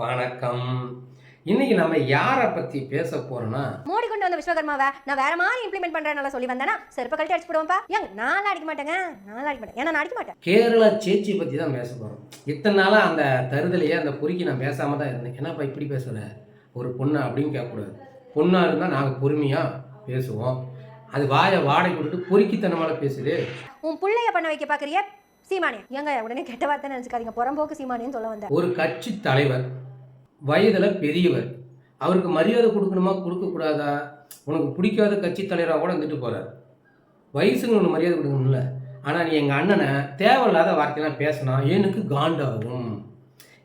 வணக்கம். இன்னைக்கு நம்ம யாரை பத்தி பேச போறோம்னா மோடி கொண்டு வந்த விஸ்வகர்மாவை நான் வேற மாதிரி இம்ப்ளிமெண்ட் பண்றேன்னு சொல்லி வந்தேனா செருப்ப கழட்டி அடிச்சு போடுவேன்ப்பா. ஏங்க நான் அடிக்க மாட்டேங்க. நான் அடிக்க மாட்டேன். ஏன்னா நான் அடிக்க மாட்டேன். கேரளா சேச்சி பத்தி தான் பேச போறோம். இத்தனை நாளா அந்த தருதலையே அந்த பொறுக்கி நான் பேசாம தான் இருந்தேன். என்னப்பா இப்படி பேசுற? ஒரு பொண்ணு அப்படின்னு கேட்கக்கூடாது. பொண்ணா இருந்தா நாங்க பொறுமையா பேசுவோம். அது வாயை வாடகை கொடுத்து பொறுக்கித்தனமால பேசுது. உன் புள்ளைய பண்ண வைக்க பாக்குறிய சீமானே ஏங்க உடனே கெட்ட வார்த்தை நினைச்சுக்காதீங்க. புறம்போக்கு சீமானேன்னு சொல்ல வந்தேன். ஒரு கட்சி தலைவர் வயதில் பெரியவர் அவருக்கு மரியாதை கொடுக்கணுமா கொடுக்கக்கூடாதா? உனக்கு பிடிக்காத கட்சி தலைவராக கூட வந்துட்டு போகிறார் வயசுக்கு ஒன்று மரியாதை கொடுக்கணும்ல. ஆனால் நீ எங்கள் அண்ணனை தேவையில்லாத வார்த்தையெல்லாம் பேசினா எனக்கு காண்டாகும்.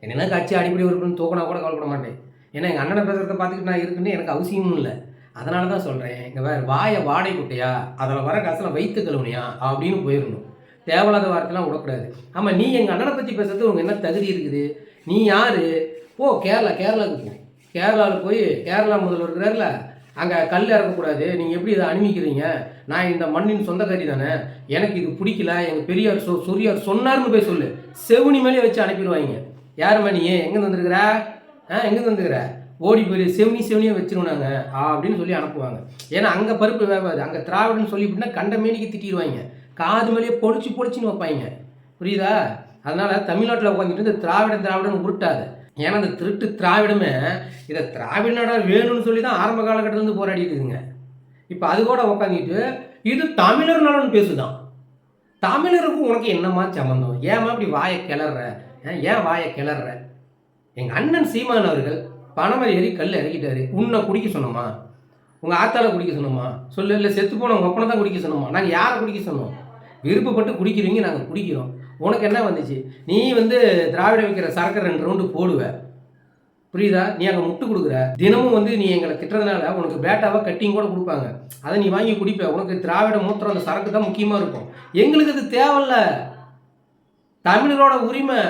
என்னென்ன கட்சி அடிப்படை உறுப்புன்னு தூக்கினா கூட கவலைப்பட மாட்டேன். ஏன்னா எங்கள் அண்ணனை பேசுகிறத பார்த்துக்கிட்டு நான் இருக்குன்னு எனக்கு அவசியமும் இல்லை. அதனால தான் சொல்கிறேன் இங்கே வேற வாயை வாடகை குட்டையா அதில் வர காசில் வைத்து கழுவுனியா? அப்படின்னு போயிடணும். தேவையில்லாத வார்த்தைலாம் விடக்கூடாது. ஆமாம் நீ எங்கள் அண்ணனை பற்றி பேசுறது உனக்கு என்ன தகுதி இருக்குது? நீ யார்? போ கேரளா கேரளாவுக்கு போ. கேரளாவில் போய் கேரளா முதல்வர் இருக்கிறார்ல அங்கே கல் இறக்கக்கூடாது. நீங்கள் எப்படி இதை அனுமதிக்கிறீங்க நான் இந்த மண்ணின் சொந்தக்காரி தானே. எனக்கு இது பிடிக்கல. எங்கள் பெரியார் சொ சொரியார் சொன்னார்னு போய் சொல்லு. செவுனி மேலே வச்சு அனுப்பிடுவாங்க. யாருமா நீ? எங்கே வந்துருக்குற? ஆ எங்கேருந்து வந்துருக்குற? ஓடி போய் செவனி செவனியாக நாங்கள் அப்படின்னு சொல்லி அனுப்புவாங்க. ஏன்னா அங்கே பருப்பு வேவாது அங்கே திராவிடன்னு சொல்லிவிட்டுனா கண்ட மேனிக்கு திட்டிடுவாங்க. காது மேலேயே பொடிச்சு பொடிச்சுன்னு வைப்பாங்க. புரியுதா? அதனால தமிழ்நாட்டில் உட்காந்துட்டு இந்த திராவிடம் திராவிடன்னு உருட்டாது. ஏன்னா இந்த திருட்டு திராவிடமே இதை திராவிடநாடாக வேணும்னு சொல்லி தான் ஆரம்ப காலகட்டத்திலேருந்து போராடிட்டு இப்போ அது கூட உட்காந்துட்டு இது தமிழர் நலன் பேசுதான். தமிழருக்கும் உனக்கு என்னம்மா சம்மந்தம் ஏம்மா இப்படி வாயை கிளற ஏன் ஏன் வாயை கிளற எங்கள் அண்ணன் சீமான் அவர்கள் பணமரை ஏறி கல் இறக்கிட்டாரு. உன்னை குடிக்க சொன்னோமா? உங்கள் ஆத்தால குடிக்க சொன்னோமா? சொல்லு இல்லை செத்து போன உங்கள் ஒப்பனை தான் குடிக்க சொன்னோமா? நாங்கள் யாரை குடிக்க சொன்னோம்? விருப்பப்பட்டு குடிக்கிறீங்க நாங்கள் குடிக்கிறோம். உனக்கு என்ன வந்துச்சு? நீ வந்து திராவிட வைக்கிற சரக்கு ரெண்டு ரவுண்டு போடுவ. புரியுதா? நீ அங்கே முட்டு கொடுக்குற. தினமும் வந்து நீ எங்களை திட்டுறதுனால உனக்கு பேட்டாவை கட்டிங் கூட கொடுப்பாங்க. அதை நீ வாங்கி குடிப்ப. உனக்கு திராவிட மூத்திரம் அந்த சரக்கு தான் முக்கியமாக இருக்கும். எங்களுக்கு அது தேவையில்ல. தமிழரோட உரிமை.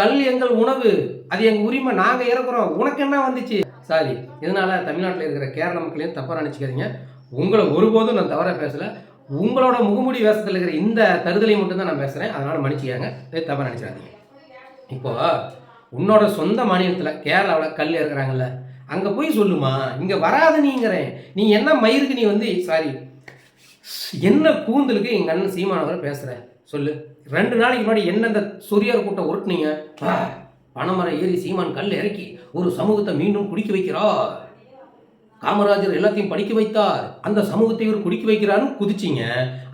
கல் எங்கள் உணவு. அது எங்கள் உரிமை. நாங்கள் இறக்குறோம். உனக்கு என்ன வந்துச்சு? சாரி இதனால் தமிழ்நாட்டில் இருக்கிற கேரள மக்களையும் தப்பாக நினச்சிக்காதீங்க. உங்களை ஒருபோதும் நான் தவறாக பேசலை. உங்களோட முகமுடி வேஷத்தில் இருக்கிற இந்த தருதலை மட்டும்தான் நான் பேசுகிறேன் அதனால் மன்னிச்சிக்காங்க. இதை தப்பாக நினச்சிடாதீங்க இப்போது உன்னோட சொந்த மாநிலத்தில் கேரளாவில் கல் இருக்கிறாங்கல்ல அங்கே போய் சொல்லுமா? இங்கே வராது நீங்கிறேன் நீ என்ன மயிருக்கு நீ வந்து சாரி என்ன கூந்தலுக்கு எங்கள் அண்ணன் சீமானவர் பேசுகிறேன் சொல்லு. ரெண்டு நாளைக்கு முன்னாடி என்னெந்த சொரியார் கூட்டம் உருட்டுனீங்க? பனைமரம் ஏறி சீமான் கல் இறக்கி ஒரு சமூகத்தை மீண்டும் குடிக்க வைக்கிறார். காமராஜர் எல்லாத்தையும் படிக்க வைத்தார். அந்த சமூகத்தை இவர் குடிக்க வைக்கிறாருன்னு குதிச்சிங்க.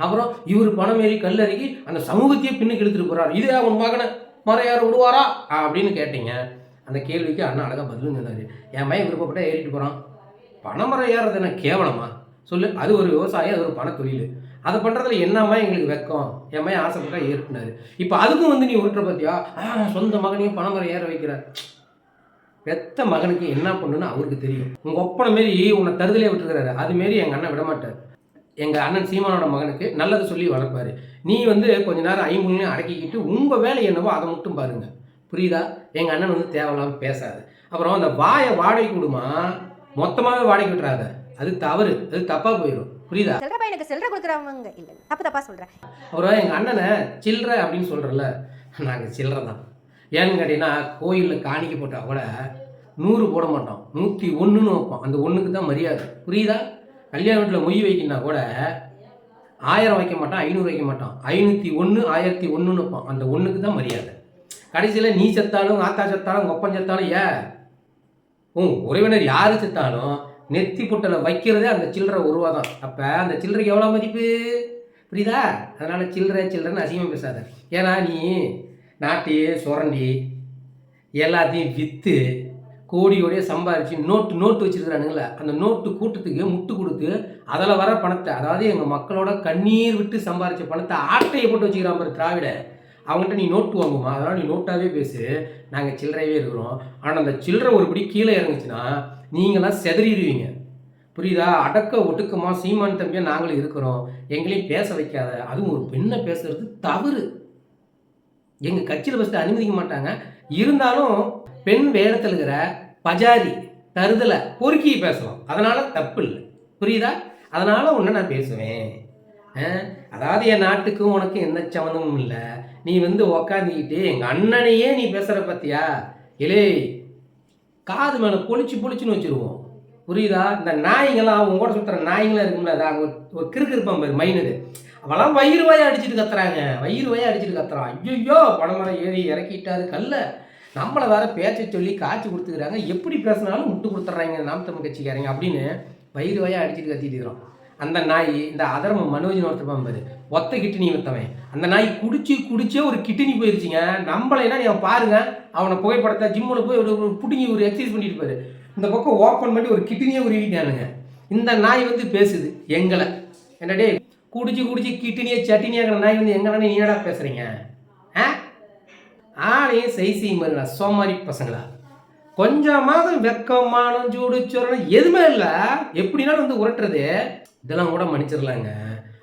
அப்புறம் இவர் பணம் ஏறி கல் இறக்கி அந்த சமூகத்தையே பின்னுக்கு இழுத்துட்டு போகிறார் இதே அவன் மகனை? மரம் ஏற விடுவாரா அப்படின்னு கேட்டீங்க. அந்த கேள்விக்கு அண்ணா அழகா பதிலும் சொன்னார் என் பையன் விருப்பப்பட்ட ஏறிட்டு போகிறான் பனைமரம் ஏறது என்ன கேவலமா? சொல்லு. அது ஒரு விவசாயம் அது ஒரு பண தொழில் அதை பண்ணுறதுல என்னம்மா எங்களுக்கு வெக்கம்? என் பையன் ஆசைப்பட்டா ஏற்றுனாரு இப்போ அதுக்கும் வந்து நீ உருட்டுற பார்த்தியா சொந்த மகனையும் பனைமரம் ஏற வைக்கிற. பெத்த மகனுக்கு என்ன பண்ணுன்னு அவருக்கு தெரியும். உங்கள் ஒப்பனை மாரி உன்னை தருதலே விட்டுருக்கிறாரு. அது மாரி எங்கள் அண்ணன் விட மாட்டார் எங்கள் அண்ணன் சீமானோட மகனுக்கு நல்லது சொல்லி வளர்ப்பாரு. நீ வந்து கொஞ்ச நேரம் ஐம்பொழியும் அடக்கிக்கிட்டு உங்கள் வேலை என்னவோ அதை மட்டும் பாருங்க. புரியுதா? எங்கள் அண்ணன் வந்து தேவையில்லாமல் பேசாது. அப்புறம் அந்த வாயை வாடகை கொடுமா மொத்தமாகவே வாடகை விட்டுறாத. அது தவறு. அது தப்பாக போயிடும் புரியுதா? செல்ற பையனுக்கு செல்ற கொடுக்குறவங்க இல்ல. தப்பு தப்பா சொல்றேன். அப்புறம் எங்கள் அண்ணனை சில்லற அப்படின்னு சொல்கிறல்ல நாங்கள் சில்லற தான். ஏன்னு கேட்டிங்கன்னா கோயிலில் காணிக்க போட்டால் கூட நூறு போட மாட்டோம். நூற்றி ஒன்றுன்னு வைப்போம். அந்த ஒன்றுக்கு தான் மரியாதை. புரியுதா? கல்யாண வீட்டில் மொய் வைக்கினா கூட ஆயிரம் வைக்க மாட்டோம் ஐநூறு வைக்க மாட்டோம். ஐநூற்றி ஒன்று ஆயிரத்தி ஒன்றுன்னு வைப்போம். அந்த ஒன்றுக்கு தான் மரியாதை. கடைசியில் நீ செத்தாலும் ஆத்தா செத்தாலும் உங்கள் ஒப்பன் செத்தாலும் ஏ உன் உறவினர் யார் செத்தாலும் நெத்தி புட்டலை வைக்கிறதே அந்த சில்லறை ஒரு ரூபா தான் அப்போ அந்த சில்லறைக்கு எவ்வளோ மதிப்பு? புரியுதா? அதனால் சில்லறை சில்லறைன்னு அசிங்கமாக பேசாத. ஏன்னா நீ நாட்டையே சுரண்டி எல்லாத்தையும் விற்று கோடியோடைய சம்பாரித்து நோட்டு நோட்டு வச்சிருக்கிறானுங்களே. அந்த நோட்டு கூட்டத்துக்கு முட்டு கொடுத்து அதில் வர பணத்தை அதாவது எங்கள் மக்களோட கண்ணீர் விட்டு சம்பாரித்த பணத்தை ஆட்டையை போட்டு வச்சுக்கிறான் பாரு திராவிட. அவங்ககிட்ட நீ நோட்டு வாங்குமா அதனால் நீ நோட்டாகவே பேசு. நாங்கள் சில்லறையவே இருக்கிறோம். ஆனால் அந்த சில்லறை ஒருபடி கீழே இறங்குச்சுன்னா நீங்களாம் செதறிடுவீங்க. புரியுதா? அடக்க ஒட்டுக்கமாக சீமான் தம்பியாக நாங்களும் இருக்கிறோம். எங்களையும் பேச வைக்காத. அதுவும் ஒரு பெண்ணை பேசுறது தவறு. எங்கள் கட்சியில் ஃபஸ்ட்டு அனுமதிக்க மாட்டாங்க. இருந்தாலும் பெண் வேடத்தில் இருக்கிற பஜாரி தருதலை பொறுக்கி பேசலாம் அதனால் தப்பு இல்லை புரியுதா? அதனால் ஒன்று நான் பேசுவேன். அதாவது என் நாட்டுக்கும் உனக்கும் எந்த சம்மந்தமும் இல்லை. நீ வந்து உக்காந்துக்கிட்டு எங்கள் அண்ணனையே நீ பேசுகிற பத்தியா? இலே காது மேலே பொழிச்சு பொழிச்சுன்னு வச்சிருவோம். புரியுதா? இந்த நாய்ங்கெல்லாம் அவங்க கூட சுற்றுற நாய்ங்களாம் இருக்கும்ல அதான் ஒரு கிறுக்கு இருப்பான் பாரு மைனரு. அவெல்லாம் வயிறு வாயை அடிச்சிட்டு கத்துறாங்க. வயிறு வாயை அடிச்சுட்டு கத்துறான். ஐயோ பணமரம் ஏறி இறக்கிட்டாரு கல்ல. நம்மளை வேற பேச்ச சொல்லி காய்ச்சி கொடுத்துக்கிறாங்க. எப்படி பேசினாலும் முட்டு கொடுத்துட்றாங்க நாம் தமிழ் கட்சிக்காரங்க அப்படின்னு வயிறு வாயை அடிச்சிட்டு கத்திட்டு இருக்கிறோம். அந்த நாய் இந்த அதர்ம மனோஜன் ஒருத்தர் பாரு. ஒத்த கிட்டினி வித்தவன் அந்த நாய் குடிச்சு குடிச்சே ஒரு கிட்டினி போயிருச்சுங்க. நம்மளைனா நீ அவன் பாருங்க. அவனை புகைப்படத்தை ஜிம்மில் போய் ஒரு ஒரு புடுங்கி ஒரு எக்ஸசைஸ் பண்ணிட்டு பாரு. இந்த பக்கம் ஓப்பன் பண்ணி ஒரு கிட்டினியே உருவிட்டானுங்க. இந்த நாய் வந்து பேசுது எங்களை. என்னடே குடிச்சு குடிச்சு கிட்டினியே சட்டினியாங்கிற நாய் வந்து எங்கன்னா நீ என்னடா பேசுறீங்க? ஆ? ஆளையும் செய்சியும் பாருங்க சோமாரி பசங்களா. கொஞ்சமாவது வெக்கமானம் சூடு சொரணம் எதுவுமே இல்லை. எப்படினாலும் வந்து உரட்டுறது. இதெல்லாம் கூட மன்னிச்சிடலாங்க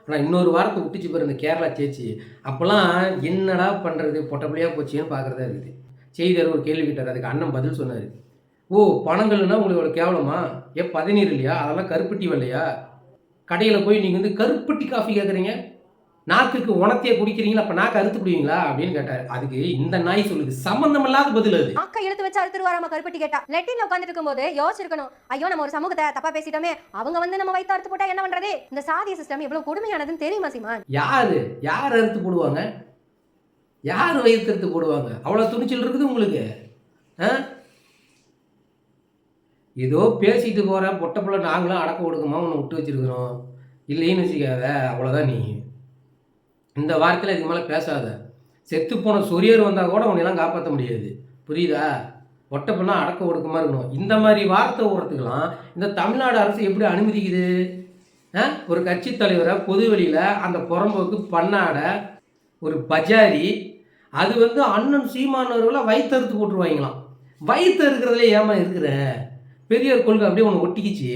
ஆனால் இன்னொரு வாரத்தை விட்டுச்சு பாரு இந்த கேரளா சேச்சி. அப்போல்லாம் என்னடா பண்ணுறது பொட்டப்படியாக போச்சுன்னு பார்க்குறதா இருக்குது. செய்தியார் ஒரு கேள்வி கேட்டார். அதுக்கு அண்ணன் பதில் சொன்னார். ஓ பணங்கள்னா உங்களுக்கு இவ்வளோ கேவலமா? ஏன் பதநீர் இல்லையா? அதெல்லாம் கருப்பட்டி வரலையா கடையில் போய் நீங்கள் வந்து கருப்பட்டி காஃபி கேட்குறீங்க நாக்குக்கு உணத்தையே குடிக்கிறீங்களா? அப்போ நாக்கு அறுத்து விடுவீங்களா அப்படின்னு கேட்டார். அதுக்கு இந்த நாய் சொல்லுது. சம்மந்தமில்லாத பதில் அது. அக்கா இழுத்து வச்சு அறுத்துருவாராம கருப்பட்டி கேட்டா. லெட்டின்ல உட்காந்துட்டு இருக்கும்போது யோசிச்சிருக்கணும். ஐயோ நம்ம ஒரு சமூகத்தை தப்பா பேசிட்டோமே. அவங்க வந்து நம்ம வயிற்று அறுத்து போட்டா என்ன பண்றது? இந்த சாதிய சிஸ்டம் எவ்வளவு கொடுமையானதுன்னு தெரியுமா சீமான்? யாரு? யார் அறுத்து போடுவாங்க? யார் வயிற்றுத்து போடுவாங்க? அவ்வளோ துணிச்சல் இருக்குது உங்களுக்கு. ஏதோ பேசிட்டு போகிற பொட்டை புள்ள நாங்களும் அடக்க ஒடுக்கமா உன்னை விட்டு வச்சிருக்கிறோம். இல்லைன்னு வச்சுக்காத. அவ்வளோதான் நீ. இந்த வார்த்தையில் இதுக்கு மேலே பேசாத. செத்து போன சொரியர் வந்தால் கூட உன்னையெல்லாம் காப்பாற்ற முடியாது. புரியுதா? ஒட்டப்பெல்லாம் அடக்க ஒடுக்கமாக இருக்கணும். இந்த மாதிரி வார்த்தை ஓடுறதுக்கெல்லாம் இந்த தமிழ்நாடு அரசு எப்படி அனுமதிக்குது? ஒரு கட்சி தலைவரை பொதுவெளியில் அந்த புறம்போக்கு பண்ணாட ஒரு பஜாரி அது வந்து அண்ணன் சீமானவர்களை வயிற்றறுத்து போட்டுருவாங்களாம். வயிற்று இருக்கிறதுலே ஏமா இருக்கிற? பெரியார் கொள்கை அப்படியே ஒன்று ஒட்டிக்கிச்சு.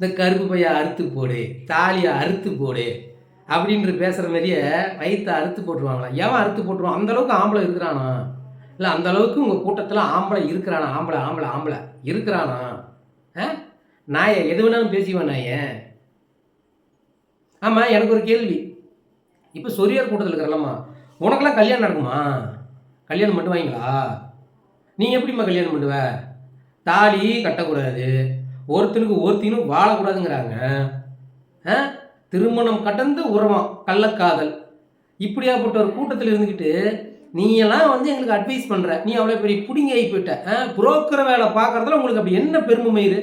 இந்த கருப்பு பைய அறுத்து போடு தாலியை அறுத்து போடு. அப்படின்ற பேசுகிற மாதிரியே வயிற்றை அறுத்து போட்டுருவாங்களா? ஏன் அறுத்து போட்டுருவான் அந்த அளவுக்கு ஆம்பளை இருக்கிறானா? இல்லை அந்தளவுக்கு உங்கள் கூட்டத்தில் ஆம்பளை இருக்கிறானா? ஆம்பளை ஆம்பளை ஆம்பளை. இருக்கிறானா? ஆ? நாயை எது வேணாலும் பேசிவேன் நாயே? ஆமாம் எனக்கு ஒரு கேள்வி. இப்போ சொரியார் கூட்டத்தில் இருக்கிறலம்மா உனக்கெல்லாம் கல்யாணம் நடக்குமா? கல்யாணம் பண்ணுவாங்களா? நீ எப்படிம்மா கல்யாணம் பண்ணுவ? தாலி கட்டக்கூடாது. ஒருத்தனுக்கு ஒருத்தினும் வாழக்கூடாதுங்கிறாங்க. ஆ? திருமணம் கடந்த உறவம் கள்ளக்காதல். இப்படியாப்பட்ட ஒரு கூட்டத்தில் இருந்துக்கிட்டு நீ எல்லாம் வந்து எங்களுக்கு அட்வைஸ் பண்ணுற நீ அவ்வளோ பெரிய புடிங்கி ஆகி போயிட்ட புரோக்கர் வேலை பார்க்குறதுல உங்களுக்கு அப்படி என்ன பெருமை மயிறு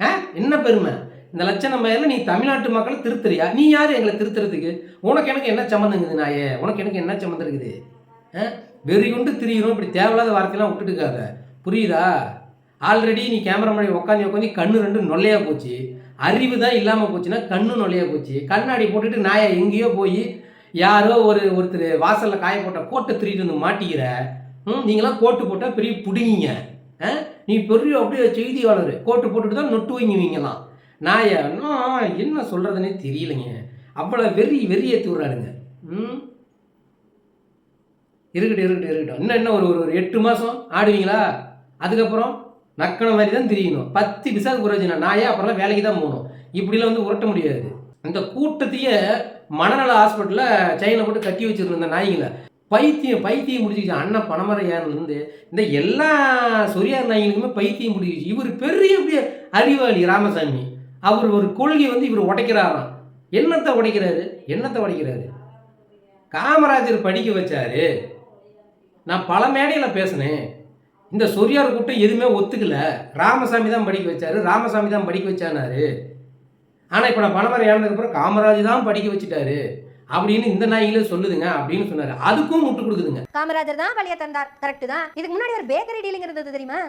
ஆ என்ன பெருமை? இந்த லட்சண மயிரில் நீ தமிழ்நாட்டு மக்களை திருத்துறியா? நீ யார் எங்களை திருத்துறதுக்கு? உனக்கு எனக்கு என்ன சம்மந்தம் இருக்குது நாயே? உனக்கு எனக்கு என்ன சம்மந்தம் இருக்குது? ஆ வெறி கொண்டு திரியணும் இப்படி தேவையில்லாத வார்த்தையெல்லாம் விட்டுட்டுக்காத புரியுதா? ஆல்ரெடி நீ கேமரா முன்னாடி உட்காந்து உட்காந்து கண்ணு ரெண்டு நொல்லையாக போச்சு. அறிவு தான் இல்லாமல் போச்சுன்னா கண்ணு நொல்லையாக போச்சு. கண்ணாடி போட்டுட்டு நாயை எங்கேயோ போய் யாரோ ஒரு ஒருத்தர் வாசலில் காய போட்ட கோட்டை திருட்டு வந்து மாட்டிக்கிற. ம் நீங்களாம் கோட்டு போட்டால் பெரிய பிடுங்கிங்க. ஆ? நீ பெரிய அப்படியே செய்தியாளர். கோட்டு போட்டுட்டு தான் நொட்டு வைங்குவீங்களாம். நாயை என்ன சொல்கிறதுனே தெரியலைங்க. அவ்வளோ வெறி வெறியை ஏற்றி ம்? இருக்கட்டும் இருக்கட்டும் இருக்கட்டும். இன்னும் என்ன ஒரு ஒரு ஒரு எட்டு மாதம் ஆடுவீங்களா? அதுக்கப்புறம்? நக்கன மாதிரி தான் திரியணும். பத்து பிசாக்கு பிரயோஜனம் நாயே அப்புறம்லாம் வேலைக்கு தான் போகணும். இப்படிலாம் வந்து உரட்ட முடியாது. அந்த கூட்டத்தையே மனநல ஹாஸ்பிட்டலில் செயினை போட்டு கட்டி வச்சுருந்த நாய்களை பைத்தியம் பைத்தியம் முடிஞ்சிச்சு அண்ணன் பணமரம் ஏறிலிருந்து இந்த எல்லா சொரியார் நாய்களுக்குமே பைத்தியம் முடிஞ்சிச்சு இவர் பெரிய பெரிய அறிவாளி ராமசாமி. அவர் ஒரு கொள்கை வந்து இவர் உடைக்கிறாராம். என்னத்தை உடைக்கிறாரு? என்னத்தை உடைக்கிறாரு? காமராஜர் படிக்க வச்சாரு. நான் பல மேடையில் பேசினேன். இந்த சொரியார் கூட்டம் எதுவுமே ஒத்துக்கல. ராமசாமி தான் படிக்க வச்சாரு. ராமசாமி தான் படிக்க வச்சானாரு. ஆனால் இப்போ நான் பணமரம் இழந்ததுக்கப்புறம் காமராஜ் தான் படிக்க வச்சுட்டாரு. அப்படின்னு இந்த நாய்களே சொல்லுதுங்க அப்படின்னு சொன்னாரு. அதுக்கும் முட்டு கொடுக்குதுங்க. காமராஜர் தான் வழியை தந்தார். கரெக்ட் தான். இதுக்கு முன்னாடி ஒரு பேக்கரி டீலிங் இருந்தது தெரியுமா?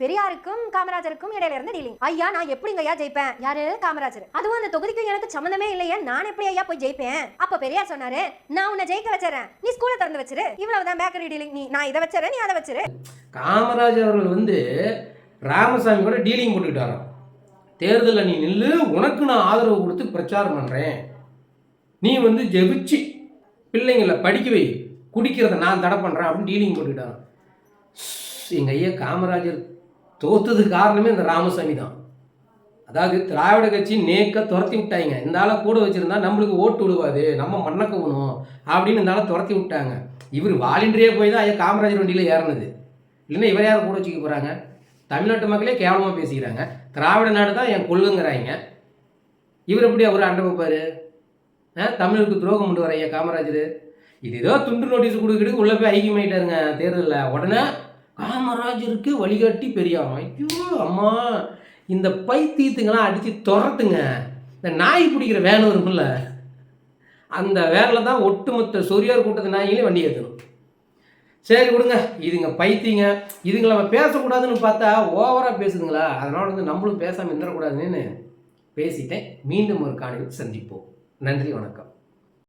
பெரியாருக்கும் காமராஜருக்கும் இடையில இருந்த டீலிங் ஐயா நான் எப்படிங்க ஐயா ஜெயிப்பேன்? யாரு? காமராஜர். அதுவும் அந்த தொகுதிக்கும் எனக்கு சம்மந்தமே இல்லையே. நான் எப்படி ஐயா போய் ஜெயிப்பேன்? அப்ப பெரியார் சொன்னாரு நான் உன்னை ஜெயிக்க வச்சறேன். நீ ஸ்கூலை திறந்து வச்சிரு. இவ்வளவுதான் பேக்கரி டீலிங் நீ நான் இதை வச்சறேன் நீ அதை வச்சிரு. காமராஜர் அவர்கள் வந்து ராமசாமி கூட டீலிங் போட்டுக்கிட்டாராம். தேர்தலில் நீ நில்லு உனக்கு நான் ஆதரவு கொடுத்து பிரச்சாரம் பண்ணுறேன் நீ வந்து ஜெபிச்சு பிள்ளைங்களை படிக்க வை. குடிக்கிறத நான் தடை பண்ணுறேன் அப்படின்னு டீலிங் போட்டுக்கிட்டான் எங்கள் ஐயா காமராஜர் தோத்ததுக்கு காரணமே இந்த ராமசாமி தான். அதாவது திராவிட கட்சி நேக்க துரத்தி விட்டாங்க. இந்த கூட வச்சுருந்தா நம்மளுக்கு ஓட்டு விடுவாது நம்ம மண்ணை கவணும் அப்படின்னு இருந்தாலும் துரத்தி விட்டாங்க. இவர் வாலின்றியே போய் தான் ஐயா காமராஜர் வண்டியில் ஏறினது. இல்லைன்னா இவர் யார் கூட வச்சுக்க போகிறாங்க தமிழ்நாட்டு மக்களே கேவலமாக பேசிக்கிறாங்க. திராவிட நாடு தான் என் கொள்ளுங்கிறாங்க இவர் எப்படி அவர் அண்டை வைப்பாரு? ஆ தமிழுக்கு துரோகம் கொண்டு ஐயா காமராஜர். இது ஏதோ துண்டு நோட்டீஸ் கொடுக்கிட்டு உள்ளே போய் ஐக்கியமாயிட்டாருங்க தேர்தலில். உடனே காமராஜருக்கு வழிகாட்டி பெரியார் ஐயோ அம்மா. இந்த பைத்தியத்துங்கெல்லாம் அடித்து துரத்துங்க. இந்த நாய் பிடிக்கிற வேன் இருக்கும்ல. அந்த வேனில் தான் ஒட்டுமொத்த சொரியார் கூட்டத்து நாய்களையும் வண்டி ஏற்றணும் சரி விடுங்க. இதுங்க பைத்தியங்க. இதுங்களை நம்ம பேசக்கூடாதுன்னு பார்த்தா ஓவராக பேசுதுங்களா? அதனால் வந்து நம்மளும் பேசாமல் இருந்துடக்கூடாதுன்னு பேசிட்டேன். மீண்டும் ஒரு காணொலியில் சந்திப்போம். நன்றி வணக்கம்.